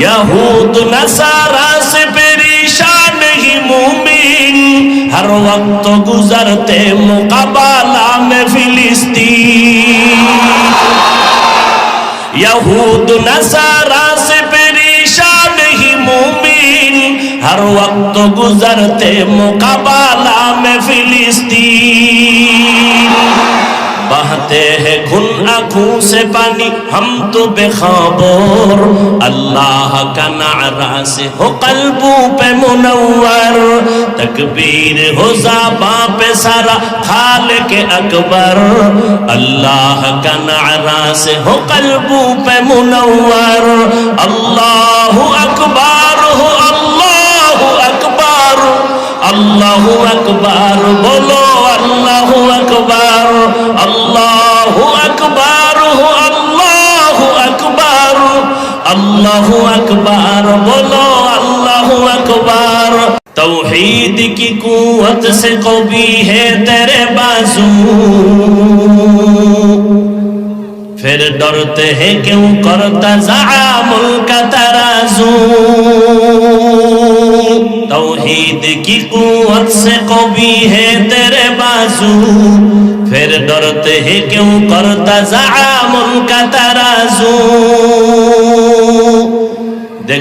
یہود نصارا سے پریشان ہی مومن ہر وقت گزرتے مقابلہ میں فلسطین یہود نصارا سے پریشان ہی مومن ہر وقت گزرتے مقابلہ میں فلسطین बहते हैं खुन आंखों से पानी हम तो बेखबर अल्लाह का नारा से हो कल्बों पे मुनवर तकबीर हो जाबा पे सारा खाल के अकबर अल्लाह का नारा से हो कल्बों पे मुनवर अल्लाह अकबर আল্লাহু আকবার বলো আল্লাহু আকবার توحید کی قوت سے قوی ہے تیرے بازو پھر ڈرتے ہیں کیوں کرتا زعام کا ترازو توحید کی قوت سے قوی ہے تیرے بازو پھر ڈرتے ہیں کیوں کرتا زعام کا ترازو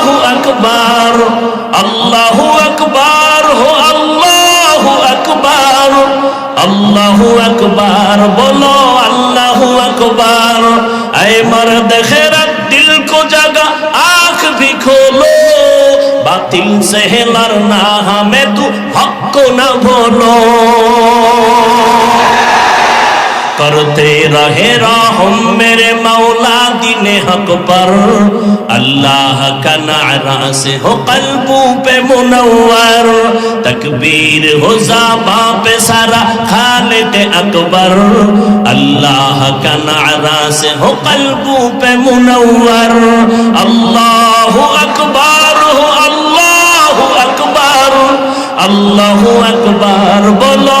আল্লাহু আকবার আল্লাহু আকবার হো আল্লাহু আকবার আল্লাহু আকবার বলো আল্লাহু আকবার আয় মার দেখে রাত দিল কো জাগা আখ ভি খোলো বাতিল সে হেলার না হামে তু হক না ভোলো करते रहे राहुम मेरे मौला दीन हक पर अल्लाह का नारा से हो कल्बों पे मुनवर तकबीर हो जाबा पे सारा खालिद अकबर अल्लाह का नारा से हो कल्बों पे मुनवर अल्लाह अकबर हो अल्लाह अकबर अल्लाह अकबर बोलो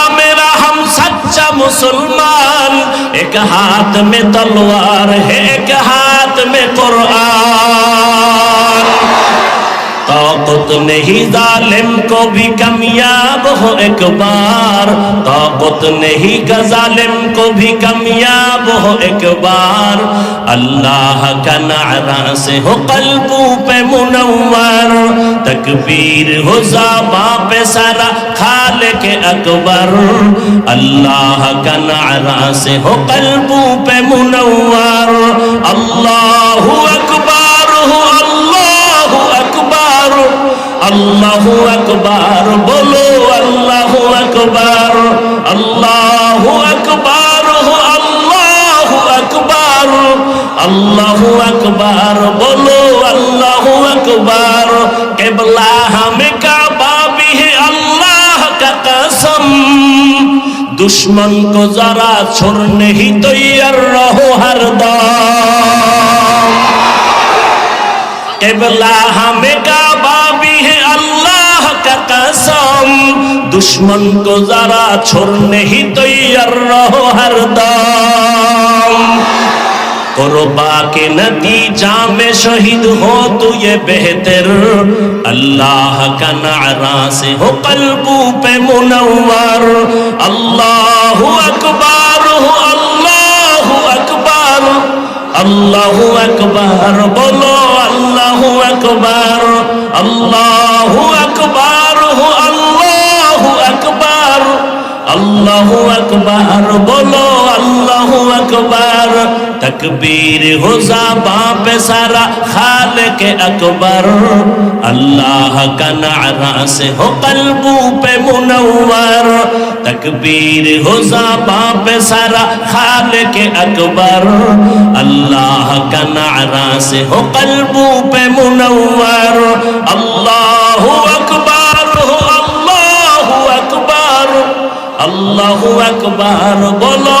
सच्चा मुसलमान एक हाथ में तलवार है एक हाथ में कुरान वक्त नहीं जालिम को भी कामयाब हो एक बार ताकत नहीं का जालिम को भी कामयाब हो एक बार अल्लाह का नारा से हो कल्बों पे मुनवर तकबीर हो जाबा पे सारा खाल के अकबर अल्लाह का नारा से हो कल्बों पे मुनवर अल्लाह अकबर আকবার কেবলা হামে কাবা ভি হে আল্লাহ কা কসম दुश्मन को जरा छोड़ नहीं तैयार रहो हरदम केवला हमें काबा भी है अल्लाह का कसम दुश्मन को जरा छोड़ नहीं तैयार रहो हरदम कुर्बा के नतीजा में शहीद हो तू तो ये बेहतर अल्लाह का नारा से हो कलबू पे मुनवर अल्लाह अकबर हो अल्लाह अकबर अल्लाह अकबर बोलो अल्लाह अकबर अल्लाह अकबर हो अल्लाह अकबर अल्लाह अकबर बोलो আকবর তকবীর হো জাবা পে সারা খালেক আকবর আল্লাহ का नारा से हो कलबू पे मुनवर तकबीर हो जाबा पे सारा खाल के अकबर अल्लाह का नारा से हो कलबू पे मुनवर अल्लाह अकबर हो अल्लाह अकबर अल्लाह अकबर बोलो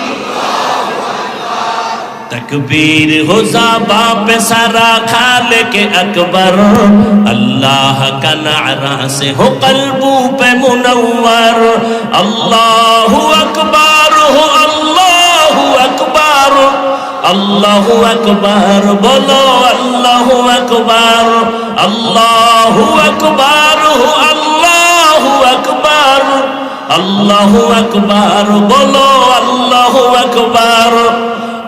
تکبیر ہو زابا پہ سارا خالق اکبر اللہ کا نعرہ سے ہو قلبوں پہ منور اللہ اکبر ہو اللہ اکبر اللہ اکبر بولو اللہ اکبر اللہ اکبر ہو اللہ اکبر اللہ اکبر بولو اللہ اکبر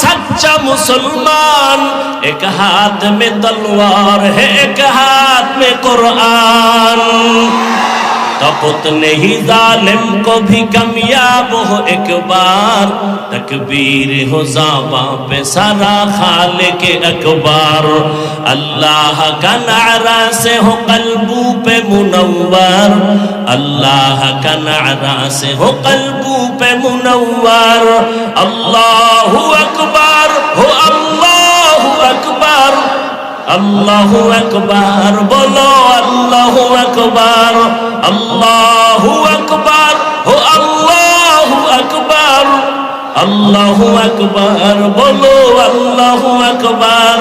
सच्चा मुसलमान एक हाथ में तलवार है एक हाथ में कुरान तपत नहीं जालिम को भी कमयाब हो एक बार तकबीर हो जाबा पे सारा खाल के अखबार अल्लाह का नारा से हो कलबू पे मुनवर अल्लाह का नारा से हो कलबू पे मुनवर अल्लाह अकबर हो अल्लाह আল্লাহ আকবার বলো আল্লাহ আকবার আল্লাহ আকবার ও আল্লাহ আকবার আল্লাহ আকবার বলো আল্লাহ আকবার